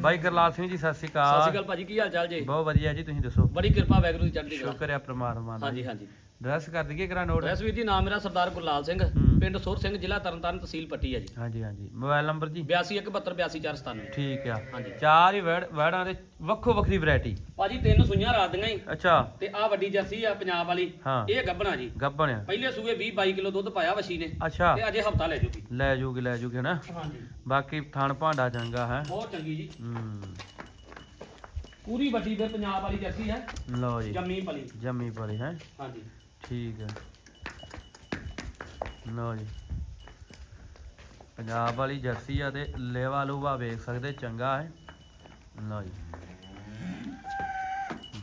ਬਾਈ ਗਰਲਾਲ ਸਿੰਘ ਜੀ ਸਤਿ ਸ਼੍ਰੀ ਸਤਿ ਸ਼੍ਰੀ ਅਕਾਲ ਅਕਾਲ ਭਾਜੀ ਕੀ ਹਾਲ ਚਾਲ ਜੀ? ਬਹੁਤ ਵਧੀਆ ਜੀ ਤੁਸੀਂ ਦੱਸੋ? ਬੜੀ ਕਿਰਪਾ ਵੈਗਰੂ ਦੀ ਚੜ੍ਹਦੀ ਕਲਾ। ਸ਼ੁਕਰ ਹੈ ਪ੍ਰਮਾਤਮਾ ਦਾ। ਹਾਂਜੀ ਹਾਂਜੀ। ਡਰੈਸ ਕਰ ਦਈਏ ਕਰਾ ਨੋਟ? ਵੈਸ ਵੀਰ ਜੀ ਨਾਮ ਮੇਰਾ ਸਰਦਾਰ ਗੁਰਲਾਲ ਸਿੰਘ। ਪਿੰਡ ਸੁਰ ਸਿੰਘ ਜ਼ਿਲ੍ਹਾ ਤਰਨਤਾਰਨ ਤਹਿਸੀਲ ਪੱਟੀ ਹੈ ਜੀ। ਹਾਂਜੀ ਹਾਂਜੀ। ਮੋਬਾਈਲ ਨੰਬਰ ਜੀ? 8217282497 ਠੀਕ ਆ। ਹਾਂਜੀ। ਚਾਰ ਹੀ ਵਰਡ ਵਰਡਾਂ ਦੇ ਵੱਖੋ ਵੱਖਰੀ ਵੈਰਾਈਟੀ। ਭਾਜੀ ਤਿੰਨ ਸੂਈਆਂ ਰਾਤ ਦੀਆਂ ਹੀ। ਅੱਛਾ। ਤੇ ਆ ਵੱਡੀ ਜਰਸੀ ਆ ਪੰਜਾਬ ਵਾਲੀ। ਹਾਂ। ਇਹ ਗੱਬਣਾ ਜੀ। ਗੱਬਣ ਆ। ਪਹਿਲੇ ਸੂਏ 20 22 ਕਿਲੋ ਦੁੱਧ ਪਾਇਆ ਵਸ਼ੀ ਨੇ। ਅੱਛਾ। ਤੇ ਅਜੇ ਹਫਤਾ ਲੈ ਜੂਗੀ। ਲੈ ਜੂਗੀ ਲੈ ਜੂਗੀ ਨਾ ਹਾਂਜੀ। ਬਾਕੀ ਥਣ ਭਾਂਡਾ ਚੰਗਾ ਹੈ? ਬਹੁਤ ਚੰਗੀ ਜੀ। ਹੂੰ। ਪੂਰੀ ਵੱਡੀ ਫਿਰ ਪੰਜਾਬ ਵਾਲੀ ਜਰਸੀ ਹੈ। ਲਓ ਜੀ। ਜੰਮੀ ਪਲੀ। ਜੰਮੀ ਪਲੀ ਹੈ? ਹਾਂਜੀ। ਠੀਕ ਹੈ ਲਓ ਜੀ। ਪੰਜਾਬ ਵਾਲੀ ਜਰਸੀ ਆ ਤੇ ਲੇਵਾ ਲੂਵਾ ਵੇਖ ਸਕਦੇ ਚੰਗਾ ਹੈ। ਲਓ ਜੀ।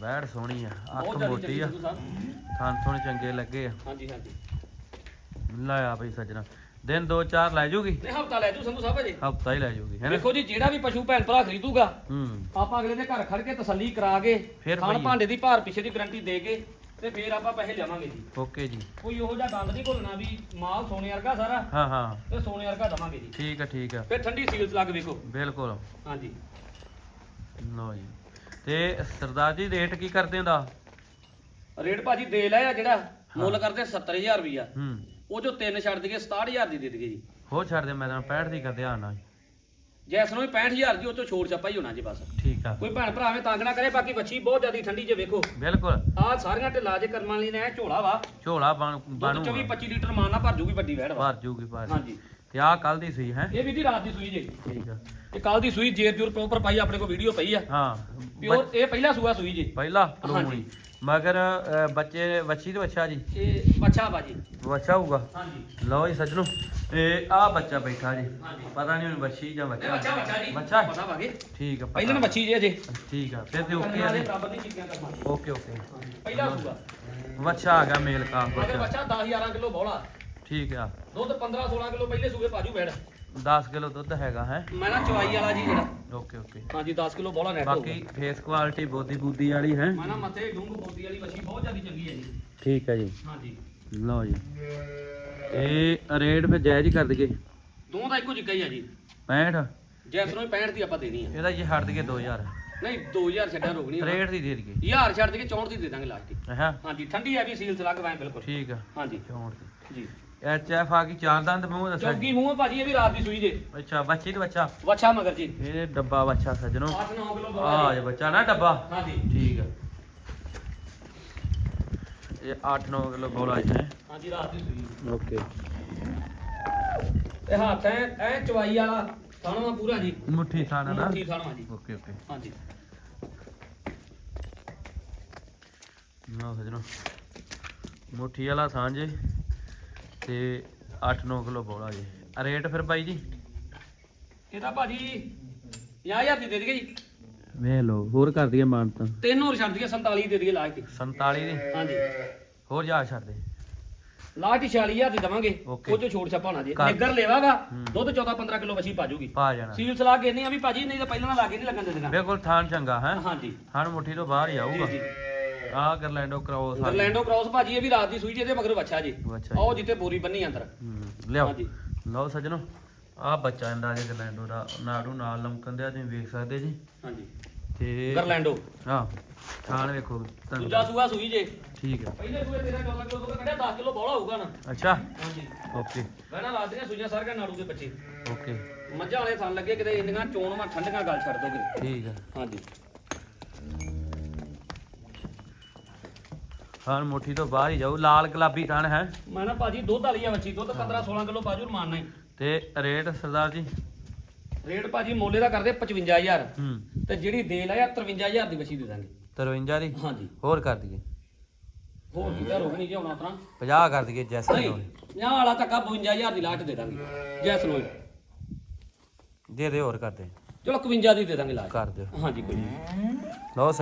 ਬੈੜ ਸੋਹਣੀ ਆ ਅੱਖ ਮੋਟੀ ਆ। ਥਣ ਥੁਣ ਚੰਗੇ ਲੱਗੇ ਆ। ਹਾਂਜੀ ਹਾਂਜੀ। ਲੈ ਆ ਬਈ ਸੱਜਣਾ। ਦਿਨ ਦੋ ਚਾਰ ਲੈ ਜੂਗੀ? ਤੇ ਹਫਤਾ ਲੈ ਜੂ ਸੰਧੂ ਸਾਹਿਬ ਅਜੇ ਹਫਤਾ ਹੀ ਲੈ ਜੂਗੀ ਹੈ ਵੇਖੋ ਜੀ ਜਿਹੜਾ ਵੀ ਪਸ਼ੂ ਭੈਣ ਭਰਾ ਖਰੀਦੂਗਾ ਹੂੰ। ਆਪਾਂ ਅਗਲੇ ਦੇ ਘਰ ਖੜ ਕੇ ਤਸੱਲੀ ਕਰਾ ਕੇ ਫਿਰ ਖਾਣ। ਭਾਂਡੇ ਦੀ ਭਾਰ ਪਿੱਛੇ ਦੀ ਗਾਰੰਟੀ ਦੇ ਕੇ ਤੇ ਫਿਰ ਆਪਾਂ ਪੈਸੇ ਲਿਆਵਾਂਗੇ ਜੀ। ਓਕੇ ਜੀ। ਕੋਈ ਉਹੋ ਜਿਹਾ ਗੰਦ ਨਹੀਂ ਘੁਲਣਾ ਵੀ ਮਾਲ ਸੋਨੇ ਵਰਗਾ ਸਾਰਾ। ਹਾਂ ਹਾਂ। ਤੇ ਸੋਨੇ ਵਰਗਾ ਦਵਾਂਗੇ ਜੀ। ਠੀਕ ਆ ਠੀਕ ਆ। ਫਿਰ ਠੰਡੀ ਸੀਲਸ ਲੱਗ ਵੇਖੋ। ਬਿਲਕੁਲ। ਹਾਂਜੀ। ਲਓ ਜੀ। ਤੇ ਸਰਦਾਰ ਜੀ ਰੇਟ ਕੀ ਕਰਦੇ ਹੁੰਦਾ? ਰੇਟ ਭਾਜੀ ਦੇ ਲਿਆ ਜਿਹੜਾ ਮੁੱਲ ਕਰਦੇ 70000 ਰੁਪਈਆ। ਹੂੰ। ਉਹ ਜੋ ਤਿੰਨ ਛੱਡ ਦਈਏ 67000 ਦੀ ਦੇ ਦਈਏ ਜੀ। ਹੋ ਛੱਡ ਦੇ ਮੈਂ ਤਾਂ 65 ਦੀ ਕਰਦੇ ਆਣਾ ਜੈਸ ਨੂੰ ਵੀ 65000 ਦੀ ਉਹ ਚੋਂ ਛੋੜ ਛੱਪਾ ਹੀ ਹੋਣਾ ਜੀ ਬਸ। ਠੀਕ ਆ। ਕੋਈ ਭੈਣ ਭਰਾਵੇਂ ਤੰਗ ਨਾ ਕਰੇ ਬਾਕੀ ਵੱਛੀ ਬਹੁਤ ਜ਼ਿਆਦੀ ਠੰਡੀ ਜੇ ਵੇਖੋ। ਬਿਲਕੁਲ। ਆਹ ਸਾਰੀਆਂ ਢਿੱਲਾ ਜੇ ਕਰਮਾਂ ਲਈ ਨੇ ਝੋਲਾ ਵਾ। ਝੋਲਾ ਬਣ ਬਣੂ 24 25 ਲੀਟਰ ਮਾਰਨਾ ਭਰ ਜੂਗੀ ਵੱਡੀ ਵੈੜ ਵਾ। ਭਰ ਜੂਗੀ ਭਰ ਹਾਂਜੀ। ਤੇ ਆ ਕੱਲ ਦੀ ਸੂਈ ਹੈ। ਇਹ ਵੀ ਦੀ ਰਾਤ ਦੀ ਸੂਈ ਜੀ। ਠੀਕ ਆ। ਇਹ ਕੱਲ ਦੀ ਸੂਈ ਜੇਰ ਜੂਰ ਪ੍ਰੋਪਰ ਪਾਈ ਆਪਣੇ ਕੋਲ ਵੀਡੀਓ ਪਈ ਆ। ਹਾਂ। ਪਿਓਰ ਇਹ ਪਹਿਲਾ ਸੂਆ ਸੂਈ ਜੀ। ਪਹਿਲਾ ਹਾਂਜੀ। ਮਗਰ ਅ, ਬੱਚੇ ਬੱਚੀ ਤੇ ਬੱਚਾ ਜੀ? ਇਹ ਬੱਚਾ ਬਾਜੀ ਬੱਚਾ ਹੋਊਗਾ? ਹਾਂਜੀ। ਲਓ ਜੀ ਸੱਜਣੋ ਇਹ ਆ ਬੱਚਾ ਬੈਠਾ ਜੀ। ਹਾਂਜੀ। ਪਤਾ ਨਹੀਂ ਹੁਣ ਬੱਚੀ ਜਾਂ ਇਹ ਬੱਚਾ ਬੱਚਾ ਬੱਚਾ ਜੀ। ਬੱਚਾ ਪਤਾ ਵਾਗੇ ਠੀਕ ਆ ਪਤਾ। ਪਹਿਲਾਂ ਬੱਚੀ ਜੇ ਅਜੇ ਠੀਕ ਆ ਫਿਰ ਤੇ ਓਕੇ ਆ ਜੀ। ਬਰਾਬਰ ਦੀ ਚੀਜ਼ਾਂ ਕਰਨਾ। Okay okay. ਪਹਿਲਾ ਸੂਆ ਬੱਚਾ ਆ ਗਿਆ ਮੇਲ ਕਾਂ ਅਗਰ ਬੱਚਾ। ਬੱਚਾ 10 11 ਕਿਲੋ ਬੋਲਾ ਠੀਕ ਆ। ਦੁੱਧ 15 16 ਕਿਲੋ ਪਹਿਲੇ ਸੂਏ ਪਾਜੂ ਬੈੜ 10 ਕਿਲੋ ਦੁੱਧ ਹੈਗਾ ਹੈ? ਮੈਂ ਨਾ ਚਵਾਈ ਵਾਲਾ ਜੀ ਜਿਹੜਾ। Okay okay. ਹਾਂਜੀ 10 ਕਿਲੋ ਬੋਲਾ ਨੈਟ ਬਾਕੀ ਫੇਸ ਕੁਆਲਿਟੀ ਬੋਦੀ ਬੂਦੀ ਵਾਲੀ ਹੈ? ਮੈਂ ਨਾ ਮੱਥੇ ਡੂੰਗ ਬੋਦੀ ਵਾਲੀ ਮੱਛੀ ਬਹੁਤ ਜ਼ਿਆਦਾ ਚੰਗੀ ਹੈ ਜੀ। ਠੀਕ ਹੈ ਜੀ। ਹਾਂਜੀ। ਲਓ ਜੀ। ਇਹ ਰੇਟ ਫਿਰ ਜਾਇਜ਼ ਕਰ ਦਈਏ। ਦੋ ਦਾ ਇੱਕੋ ਜਿਹਾ ਹੀ ਆ ਜੀ। 65 ਜੈਸ ਨੂੰ 65 ਦੀ ਆਪਾਂ ਦੇਣੀ ਆ। ਇਹਦਾ ਜੇ ਛੱਡ ਦਈਏ 2000 ਨਹੀਂ 2000 ਛੱਡਿਆ ਰੋਕਣੀ 63 ਦੀ ਦੇ ਦਈਏ। ਯਾਰ ਛੱਡ ਦੇ ਕੇ 64 ਦੀ ਦੇ ਦਾਂਗੇ ਲਾਸਟ ਦੀ ਹਾਂ। ਹਾਂਜੀ ਠੰਡੀ ਆ ਵੀ ਸੀਲਸ ਲੱਗ ਵਾਂ ਬਿਲਕੁਲ। ਠੀਕ ਆ। ਹਾਂਜੀ। 64 ਦੀ। ਜੀ। ਐਚ ਐਫ ਆ ਗਈ ਚਾਰ ਦੰਦ ਮੂੰਹ ਦੱਸਾ। ਚੌਗੀ ਮੂੰਹ ਆ ਭਾਜੀ ਇਹ ਵੀ ਰਾਤ ਦੀ ਸੂਈ ਜੇ ਅੱਛਾ ਬੱਚੀ ਤੇ ਬੱਚਾ ਵੱਛਾ ਮਗਰ ਜੀ। ਇਹ ਡੱਬਾ ਬੱਚਾ ਸੱਜਣੋ। 8-9 ਕਿਲੋ ਆ ਜੇ। ਬੱਚਾ ਨਾ ਡੱਬਾ। ਹਾਂਜੀ। ਠੀਕ ਆ। ਇਹ 8-9 ਕਿਲੋ ਬੋਲਾ ਹੈ ਹਾਂਜੀ ਰਾਤ ਦੀ ਸੂਈ ਓਕੇ। ਇਹ ਹੱਥ ਐ ਐ ਚਵਾਈ ਵਾਲਾ ਥਾਣਾ ਪੂਰਾ ਜੀ। ਮੁੱਠੀ ਥਾਣਾ ਨਾ? ਮੁੱਠੀ ਥਾਣਾ ਜੀ। Okay okay. ਹਾਂਜੀ। ਨਾ ਸੱਜਣੋ। ਮੁੱਠੀ ਵਾਲਾ ਸਾਂਝੇ ਤੇ 8-9 ਕਿਲੋ ਬੋਲਾ ਜੀ। ਆ ਰੇਟ ਫਿਰ ਬਾਈ ਜੀ? ਇਹਦਾ ਭਾਜੀ 50000 ਦੀ ਦੇ ਦਈਏ ਜੀ। ਵੇਖ ਲਓ ਹੋਰ ਕਰ ਦਈਏ ਮਾਨ ਤਾਂ। ਤਿੰਨ ਹੋਰ ਛੱਡ ਦਈਏ 47 ਦੇ ਦਈਏ ਲਾਸਟ ਦੀ 47 ਦੀ? ਹਾਂਜੀ। ਹੋਰ ਜਾ ਛੱਡ ਦੇ। ਲਾਸਟ ਹੀ 46000 ਦੀ ਦਵਾਂਗੇ। Okay. ਉਹ ਚੋਂ ਛੋੜ ਛਾਪਾ ਹੋਣਾ ਜੀ। ਕਰ- ਨਿੱਗਰ ਲੈਵਾਗਾ। ਦੁੱਧ 14 15 ਕਿਲੋ ਵਛੀ ਪਾਜੂਗੀ ਪਾ ਜਾਣਾ। ਸੀਲ ਸਲਾ ਕੇ ਨਹੀਂ ਆ ਵੀ ਭਾਜੀ ਨਹੀਂ ਤਾਂ ਪਹਿਲਾਂ ਨਾਲ ਲਾਗੇ ਨਹੀਂ ਲੱਗਣ ਦਿੰਦੇ ਬਿਲਕੁਲ ਥਾਨ ਚੰਗਾ ਹੈ? ਹਾਂਜੀ। ਥਾਨ ਮੁੱਠੀ ਤੋਂ ਬਾਹਰ ਹੀ ਜੀ ਆਊਗਾ ਜੀ। ਆ ਗਰਲੈਂਡੋ ਕ੍ਰੋਸ ਆ ਗਰਲੈਂਡੋ ਕ੍ਰਾਸ ਭਾਜੀ ਇਹ ਵੀ ਰਾਤ ਦੀ ਸੂਈ ਜਿਹਦੇ ਮਗਰ ਬੱਚਾ ਜੀ। ਆਓ ਜਿੱਤੇ ਬੋਰੀ ਬੰਨੀ ਅੰਦਰ। ਹੂੰ, ਲਿਆਓ। ਹਾਂਜੀ। ਲਓ ਸੱਜਣੋ ਆ ਬੱਚਾ ਇੰਦਾ ਜੇ ਗਰਲੈਂਡੋ ਦਾ ਨਾੜੂ ਨਾਲ ਲਮਕਣ ਦਿਆ ਤੁਸੀਂ ਵੇਖ ਸਕਦੇ ਜੀ। ਹਾਂਜੀ। ਤੇ ਗਰਲੈਂਡੋ। ਹਾਂ ਥਾਨ ਵੇਖੋ ਤੁਹਾਨੂੰ ਦੂਜਾ ਸੂਆ ਸੂਈ ਜੇ। ਠੀਕ ਹੈ ਪਹਿਲੇ ਸੂਏ 13 14 ਕਿਲੋ ਦੁੱਧ ਕੱਢਿਆ 10 ਕਿਲੋ ਬੋਲਾ ਹੋਊਗਾ ਨਾ। ਅੱਛਾ। ਹਾਂਜੀ। ਓਕੇ। ਪਹਿਲਾਂ ਲਾ ਦਿਆਂ ਸੂਈਆਂ ਸਾਰੀਆਂ ਨਾੜੂ ਦੇ ਬੱਚੇ ਓਕੇ। ਮੱਝਾਂ ਵਾਲੇ ਥਣ ਲੱਗੇ ਕਿਤੇ ਇੰਨੀਆਂ ਚੋਣ ਠੰਡੀਆਂ ਗੱਲ ਛੱਡ ਦੋਗੇ। ਠੀਕ ਹੈ ਹਾਂਜੀ। ਥਾਨ ਮੁੱਠੀ ਤੋਂ ਬਾਹਰ ਹੀ ਜਾਊ ਲਾਲ ਗੁਲਾਬੀ ਥਾਨ ਹੈ। ਮੈਂ ਨਾ ਭਾਜੀ ਦੁੱਧ ਵਾਲੀ ਆ ਬੱਚੀ ਦੁੱਧ 15 16 ਕਿਲੋ ਬਾਜੂ ਮਾਨਣਾ ਹੀ। ਤੇ ਰੇਟ ਸਰਦਾਰ ਜੀ? ਰੇਟ ਭਾਜੀ ਮੋਲੇ ਦਾ ਕਰਦੇ 55000 ਹੂੰ। ਤੇ ਜਿਹੜੀ ਦੇ ਲਿਆ 53000 ਦੀ ਬੱਚੀ ਦੇ ਦਾਂਗੇ। 53 ਦੀ? ਹਾਂਜੀ। ਹੋਰ ਕਰ ਦਈਏ। ਹੋਰ ਕੀ ਰੋਕ ਨਹੀਂ ਜਿਉਣਾ ਉਤਰਾ 50 ਕਰ ਦਈਏ ਜੈਸਾ ਨਹੀਂ 50 ਵਾਲਾ ਧੱਕਾ 52000 ਦੀ ਲਾਟ ਦੇ ਦਾਂਗੇ। ਜੈਸ ਲੋਏ ਦੇ ਦੇ ਹੋਰ ਕਰ ਦੇ। ਚਲੋ 51 ਦੀ ਦੇ ਦਾਂਗੇ ਲਾਟ। ਕਰ ਦਿਓ। ਹਾਂਜੀ ਕੋਈ ਨਹੀਂ। ਲਓ